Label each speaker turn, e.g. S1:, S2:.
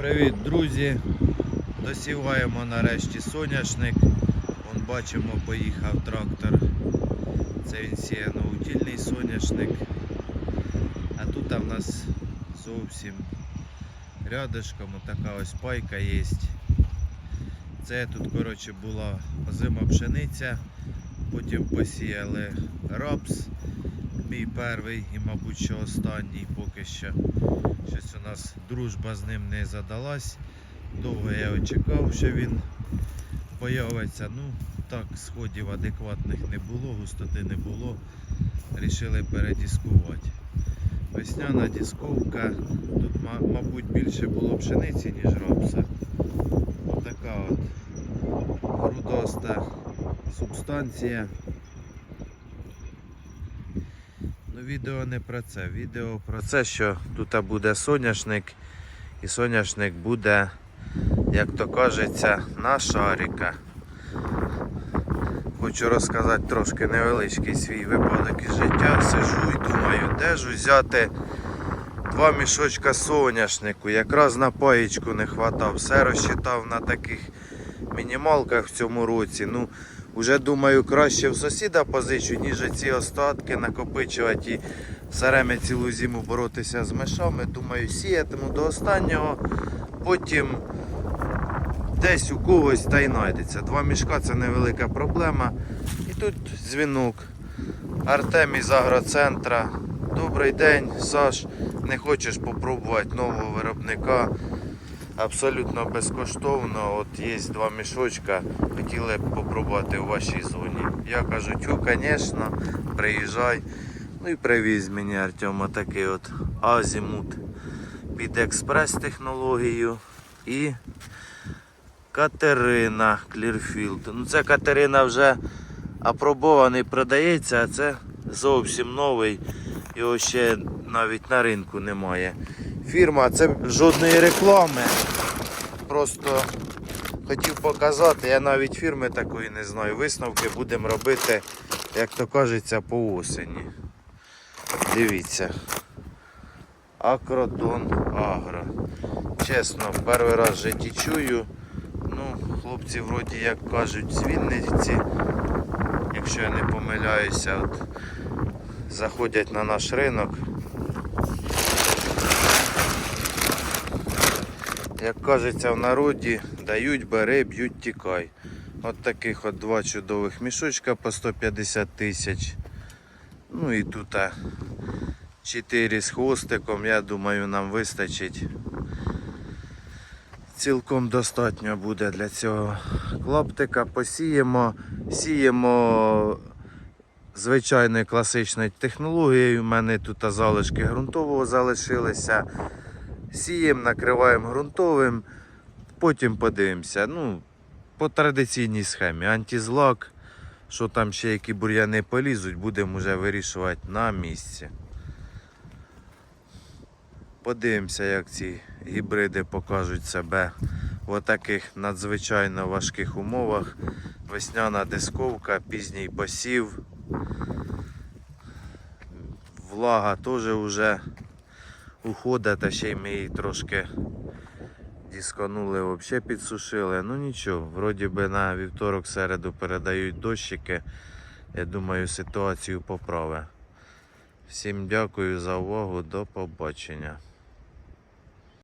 S1: Привіт, друзі! Досіваємо нарешті соняшник. Вон бачимо, поїхав трактор. Це він сіє новутільний соняшник. А тут в нас зовсім рядышком така ось пайка є. Це тут коротше була озима пшениця, потім посіяли рапс, мій перший і, мабуть, що останній поки що. Щось у нас дружба з ним не задалась. Довго я очікав, що він появиться. Ну, так, сходів адекватних не було, густоти не було. Рішили передіскувати. Весняна дісковка. Тут, мабуть, більше було пшениці, ніж ропса. Отака от грудоста субстанція. Ну, відео не про це. Відео про це, що тут буде соняшник, і соняшник буде, як то кажеться, на шарика. Хочу розказати трошки невеличкий свій випадок із життя. Сижу і думаю, де ж взяти два мішочка соняшнику. Якраз на паєчку не хватав. Все розчитав на таких мінімалках в цьому році. Ну, Уже думаю, краще в сусіда позичу, ніж ці остатки накопичувати і все цілу зиму боротися з мишами. Думаю, сіятиму до останнього, потім десь у когось та й знайдеться. Два мішка це невелика проблема. І тут дзвінок. Артем із агроцентра. Добрий день, Саш. Не хочеш попробувати нового виробника? Абсолютно безкоштовно. От є два мішочка, хотіли б попробувати у вашій зоні. Я кажу, тю, звісно, приїжджай. Ну і привіз мені Артем отакий от азімут під експрес-технологію і Катерина Клірфілд. Ну це Катерина вже апробований продається, а це зовсім новий. Його ще навіть на ринку немає. Фірма, це жодної реклами. Просто хотів показати, я навіть фірми такої не знаю. Висновки будемо робити, як то кажеться, по осені. Дивіться. Акротон Агро. Чесно, перший раз в житті чую. Ну, хлопці вроді як кажуть з Вінниці, якщо я не помиляюся, от, заходять на наш ринок. Як кажеться в народі, дають, бери, б'ють, тікай. От таких от два чудових мішочка по 150 тисяч. Ну і тут 4 з хвостиком, я думаю, нам вистачить. Цілком достатньо буде для цього клаптика. Посіємо, сіємо звичайною класичною технологією. У мене тут залишки ґрунтового залишилися. Сіємо, накриваємо ґрунтовим, потім подивимося. Ну, по традиційній схемі. Антизлак, що там ще які бур'яни полізуть, будемо вже вирішувати на місці. Подивимося, як ці гібриди покажуть себе в таких надзвичайно важких умовах. Весняна дисковка, пізній посів. Влага теж вже уходить, та ще й ми її трошки дисканули, взагалі підсушили. Ну нічого, вроді би на вівторок середу передають дощики. Я думаю, ситуацію поправить. Всім дякую за увагу, до побачення.